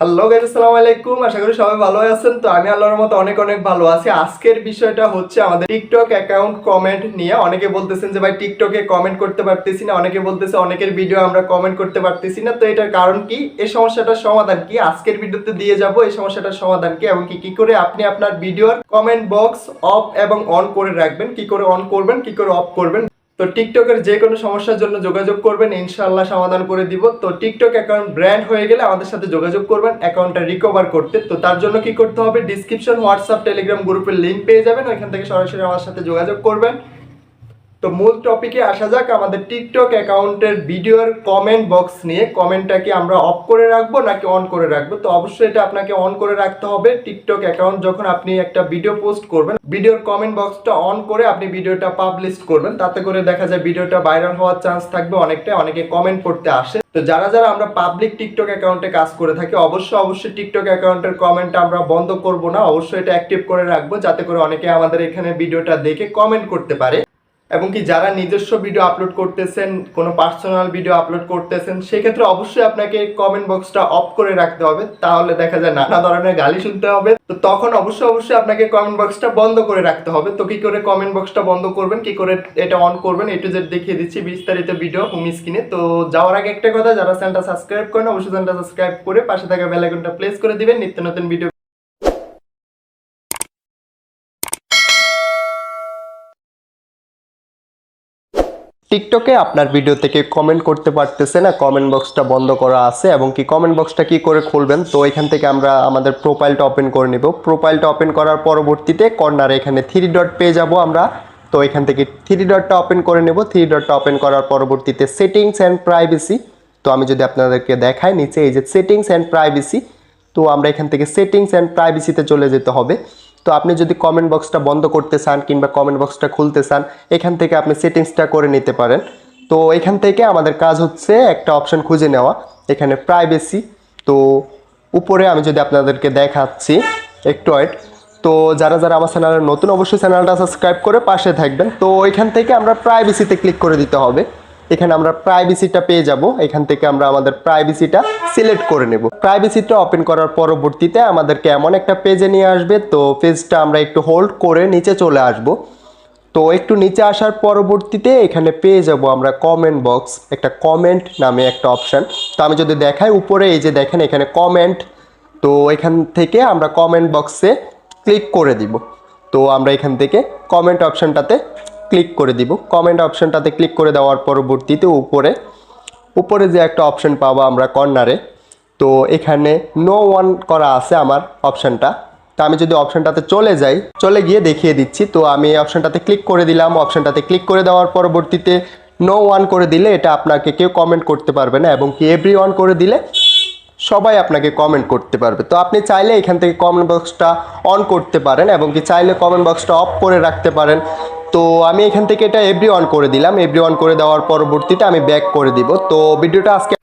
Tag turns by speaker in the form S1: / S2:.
S1: Hello guys আসসালামু আলাইকুম। আশা করি সবাই ভালো আছেন। তো আমি আল্লাহর মতো অনেক অনেক ভালো আছি। আজকের বিষয়টা হচ্ছে আমাদের টিকটক অ্যাকাউন্ট কমেন্ট নিয়ে। অনেকে বলতেছেন যে, ভাই টিকটকে কমেন্ট করতে পারতেছি না। অনেকে বলতেছে, অনেকের ভিডিও আমরা কমেন্ট করতে পারতেছি না। তো এটার কারণ কি? এই সমস্যাটার সমাধান কি? আজকের ভিডিওতে দিয়ে যাব এই সমস্যাটার সমাধান কি এবং কি? কি করে আপনি আপনার ভিডিওর কমেন্ট বক্স অফ এবং অন করে রাখবেন? কি করে অন করবেন? কি করে অফ করবেন? তো টিকটকের যে কোনো সমস্যার জন্য যোগাযোগ করবেন ইনশাল্লাহ সমাধান করে দিব। তো টিকটক অ্যাকাউন্ট ব্র্যান্ড হয়ে গেলে আমাদের সাথে যোগাযোগ করবেন অ্যাকাউন্টটা রিকভার করতে। তো তার জন্য কি করতে হবে? ডিসক্রিপশন হোয়াটসঅ্যাপ টেলিগ্রাম গ্রুপের লিঙ্ক পেয়ে যাবেন। ওইখান থেকে সরাসরি আমার সাথে যোগাযোগ করবেন। তো মূল টপিকে আসা যাক, আমাদের টিকটক অ্যাকাউন্টের ভিডিওর কমেন্ট বক্স নিয়ে। কমেন্টটা কি আমরা অফ করে রাখব নাকি অন করে রাখব? তো অবশ্যই এটা আপনাকে অন করে রাখতে হবে। টিকটক অ্যাকাউন্ট যখন আপনি একটা ভিডিও পোস্ট করবেন ভিডিওর কমেন্ট বক্সটা অন করে আপনি ভিডিওটা পাবলিশ করবেন। তাতে করে দেখা যায় ভিডিওটা ভাইরাল হওয়ার চান্স থাকবে অনেকটা অনেকে কমেন্ট করতে আসে। তো যারা যারা আমরা পাবলিক টিকটক অ্যাকাউন্টে কাজ করে থাকি, অবশ্যই অবশ্যই টিকটক অ্যাকাউন্টের কমেন্ট আমরা বন্ধ করব না। অবশ্যই এটা অ্যাক্টিভ করে রাখব, যাতে করে অনেকে আমাদের এখানে ভিডিওটা দেখে কমেন্ট করতে পারে। এবং কি যারা নিজস্ব ভিডিও আপলোড করতেছেন, কোনো পার্সোনাল ভিডিও আপলোড করতেছেন, সেক্ষেত্রে অবশ্যই আপনাকে কমেন্ট বক্সটা অফ করে রাখতে হবে, তাহলে দেখা যায় নানা ধরনের গালি শুনতে হবে। তো তখন অবশ্যই অবশ্যই আপনাকে কমেন্ট বক্সটা বন্ধ করে রাখতে হবে। তো কি করে কমেন্ট বক্সটা বন্ধ করবেন, কি করে এটা অন করবেন এটু জেড দেখিয়ে দিচ্ছি বিস্তারিত ভিডিও হোম স্ক্রিনে তো যাওয়ার আগে একটা কথা, যারা চ্যানেলটা সাবস্ক্রাইব করেন, অবশ্যই চ্যানেলটা সাবস্ক্রাইব করে পাশে থাকা বেল আইকনটা প্লেস করে দিবেন। নিত্য নতুন ভিডিও টিকটকে আপনার ভিডিও থেকে কমেন্ট করতে পারতেছে না কমেন্ট বক্সটা বন্ধ করা আছে, এবং কি কমেন্ট বক্সটা কি করে খুলবেন? তো এখান থেকে আমরা আমাদের প্রোফাইলটা ওপেন করে নিব। প্রোফাইলটা ওপেন করার পরবর্তীতে কর্নারে এখানে থ্রি ডট পেয়ে যাব আমরা। তো এখান থেকে থ্রি ডটটা ওপেন করে নেব। থ্রি ডটটা ওপেন করার পরবর্তীতে সেটিংস অ্যান্ড প্রাইভেসি তো আমি যদি আপনাদেরকে দেখাই নিচে, এই যে সেটিংস অ্যান্ড প্রাইভেসি তো আমরা এখান থেকে সেটিংস অ্যান্ড প্রাইভেসিতে চলে যেতে হবে। তো আপনি যদি কমেন্ট বক্সটা বন্ধ করতে চান কিংবা কমেন্ট বক্সটা খুলতে চান, এখান থেকে আপনি সেটিংসটা করে নিতে পারেন। তো এখান থেকে আমাদের কাজ হচ্ছে একটা অপশন খুঁজে নেওয়া, এখানে প্রাইভেসি তো উপরে আমি যদি আপনাদেরকে দেখাচ্ছি, একটু তো যারা যারা আমার চ্যানেলের নতুন, অবশ্যই চ্যানেলটা সাবস্ক্রাইব করে পাশে থাকবেন। তো এখান থেকে আমরা প্রাইভেসিতে ক্লিক করে দিতে হবে। এখানে আমরা প্রাইভেসিটা পেয়ে যাব। এখান থেকে আমরা আমাদের প্রাইভেসিটা সিলেক্ট করে নেব। প্রাইভেসিটা ওপেন করার পরবর্তীতে আমাদেরকে এমন একটা পেজে নিয়ে আসবে। তো পেজটা আমরা একটু হোল্ড করে নিচে চলে আসব। তো একটু নিচে আসার পরবর্তীতে এখানে পেয়ে যাব আমরা কমেন্ট বক্স একটা কমেন্ট নামে একটা অপশান তো আমি যদি দেখাই, উপরে এই যে দেখেন এখানে কমেন্ট তো এখান থেকে আমরা কমেন্ট বক্সে ক্লিক করে দিব। তো আমরা এখান থেকে কমেন্ট অপশানটাতে ক্লিক করে দিব। কমেন্ট অপশানটাতে ক্লিক করে দেওয়ার পরবর্তীতে উপরে উপরে যে একটা অপশন পাবো আমরা কর্নারে তো এখানে নো ওয়ান করা আছে আমার অপশানটা তো আমি যদি অপশানটাতে চলে যাই, চলে গিয়ে দেখিয়ে দিচ্ছি। তো আমি এই অপশানটাতে ক্লিক করে দিলাম। অপশানটাতে ক্লিক করে দেওয়ার পরবর্তীতে নো ওয়ান করে দিলে এটা আপনাকে কেউ কমেন্ট করতে পারবে না এবং কি এভরি ওয়ান করে দিলে সবাই আপনাকে কমেন্ট করতে পারবে। তো আপনি চাইলে এখান থেকে কমেন্ট বক্সটা অন করতে পারেন এবং কি চাইলে কমেন্ট বক্সটা অফ করে রাখতে পারেন। তো আমি এখান থেকে এটা এভরি অন করে দিলাম। এভরি অন করে দেওয়ার পরবর্তীতে আমি ব্যাক করে দিব। তো ভিডিওটা আজকে